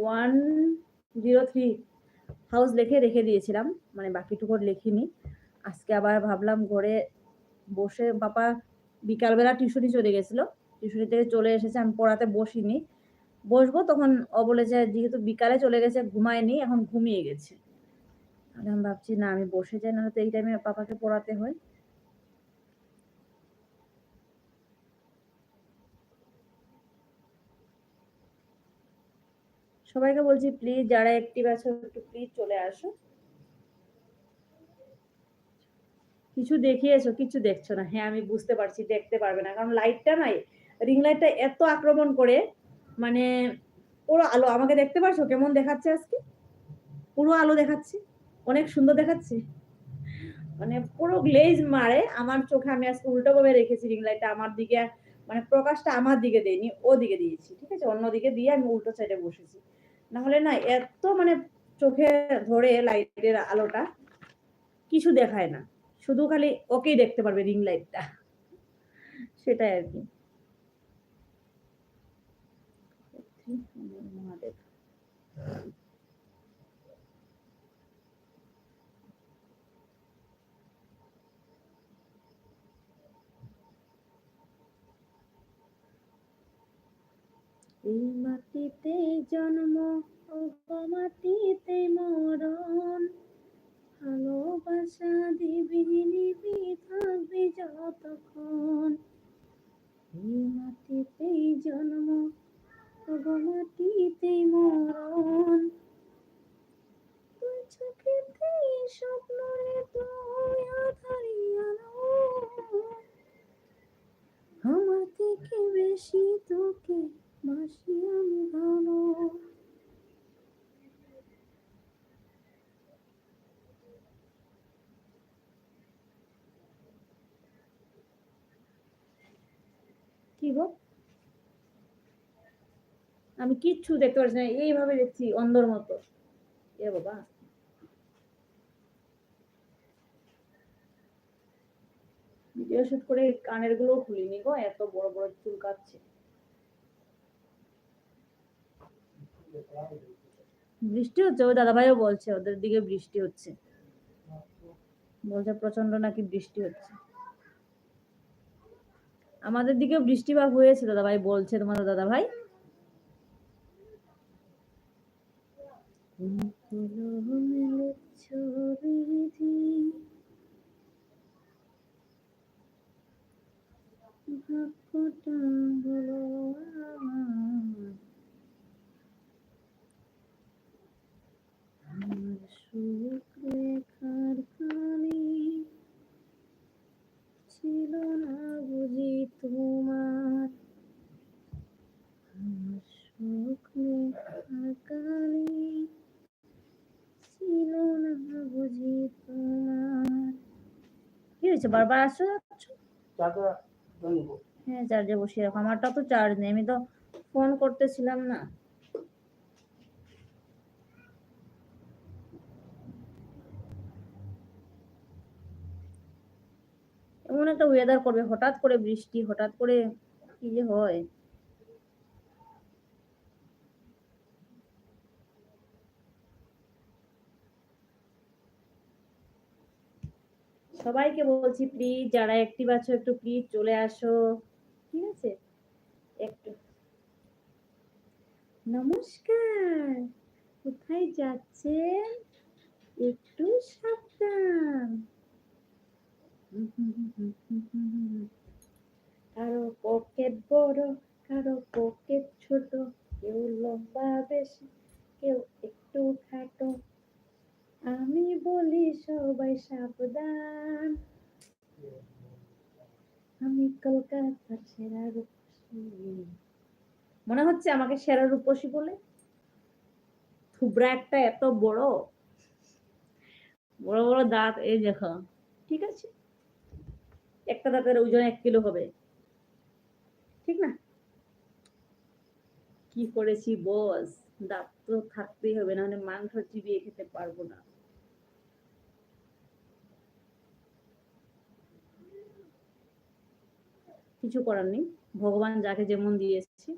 One zero three house লিখে রেখে দিয়েছিলাম মানে বাকিটুকু লিখিনি। আজকে আবার ভাবলাম ঘরে বসে, বাবা বিকালবেলা টিউশনি চলে গেছিল। টিউশনি থেকে চলে এসেছে, আমি পড়াতে বসিনি। বসবো তখন ও বলেছে যেহেতু বিকালে চলে গেছে, ঘুমায়নি, এখন ঘুমিয়ে গেছে। আমি ভাবছি, না, আমি বসে যাই না তো এই টাইমে পাপাকে পড়াতে হয়। সবাইকে বলছি প্লিজ যারা অ্যাক্টিভ আছো একটু প্লিজ চলে আসো। কিছু দেখিয়েছো, কিছু দেখছ না। হ্যাঁ আমি বুঝতে পারছি, দেখতে পারবে না। কারণ লাইটটা নাই রিং লাইটটা এত আক্রমণ করে মানে পুরো আলো, আমাকে দেখতে পারছ? কেমন দেখাচ্ছে আজকে? পুরো আলো দেখাচ্ছে? অনেক সুন্দর দেখাচ্ছে? মানে পুরো গ্লেজ মারে। আমার চোখে আমি আজকে উল্টো ভাবে রেখেছি রিং লাইটটা আমার দিকে মানে প্রকাশটা আমার দিকে দেয়নি ও দিকে দিয়েছি। ঠিক আছে? অন্য দিকে দিয়ে আমি উল্টো সাইডে বসেছি। নাহলে না এত মানে চোখে ধরে লাইটের আলোটা কিছু দেখায় না। শুধু খালি ওকেই দেখতে পারবে রিং লাইটটা সেটাই আর কি। মহাদেব। এই মাটিতে জন্ম ও মাটিতে কি গো? আমি কিচ্ছু দেখতে পাচ্ছি না, এইভাবে দেখছি অন্ধর মতো। এ বাবা। ভিডিও শুট করে কানেরগুলো খুলিনি গো, এত বড় বড় চুল কাচ্ছে বৃষ্টি হচ্ছে, ওই দাদাভাইও বলছে, ওদের দিকে বৃষ্টি হচ্ছে। বলছে প্রচণ্ড নাকি বৃষ্টি হচ্ছে। আমাদের দিকে বৃষ্টিপাত হয়েছে দাদা ভাই বলছে তোমাদের দাদাভাই। ভাগ্যটা হলো আমার আমার সুখ রেখার খানি ছিল না বুঝি তোমার আমার সুখ রেখার কালি ছিল না বুঝি তোমার কি হয়েছে? বারবার আসছো যাচ্ছ? হ্যাঁ চার্জে বসিয়ে রাখো। আমারটা তো চার্জ নেই আমি তো ফোন করতেছিলাম না। এমন একটা ওয়েদার করবে হঠাৎ করে বৃষ্টি হঠাৎ করে কি যে হয়। সবাইকে বলছি প্লিজ যারা অ্যাক্টিভ আছো, একটু প্লিজ চলে আসো। ঠিক আছে? একটু। নমস্কার। কোথায় যাচ্ছেন? একটু সাবধান। কারও পকেট বড়, কারও পকেট ছোট, কেউ লম্বা, বেশি, কেউ একটু খাটো। আমি বলি সবাই সাবধান। আমি কলকাতার সেরা রূপসী। মনে হচ্ছে আমাকে সেরা রূপসী বলে? থুবরা একটা এত বড়? বড় বড় দাঁত, এই দেখো। ঠিক আছে? একটা দাঁতের ওজন এক কিলো হবে। ঠিক না? কি করেছি বস? দাঁত তো থাকতেই হবে না মানে মাংস চিবিয়ে খেতে পারব না। কিছু করার নেই। ভগবান যাকে যেমন দিয়েছে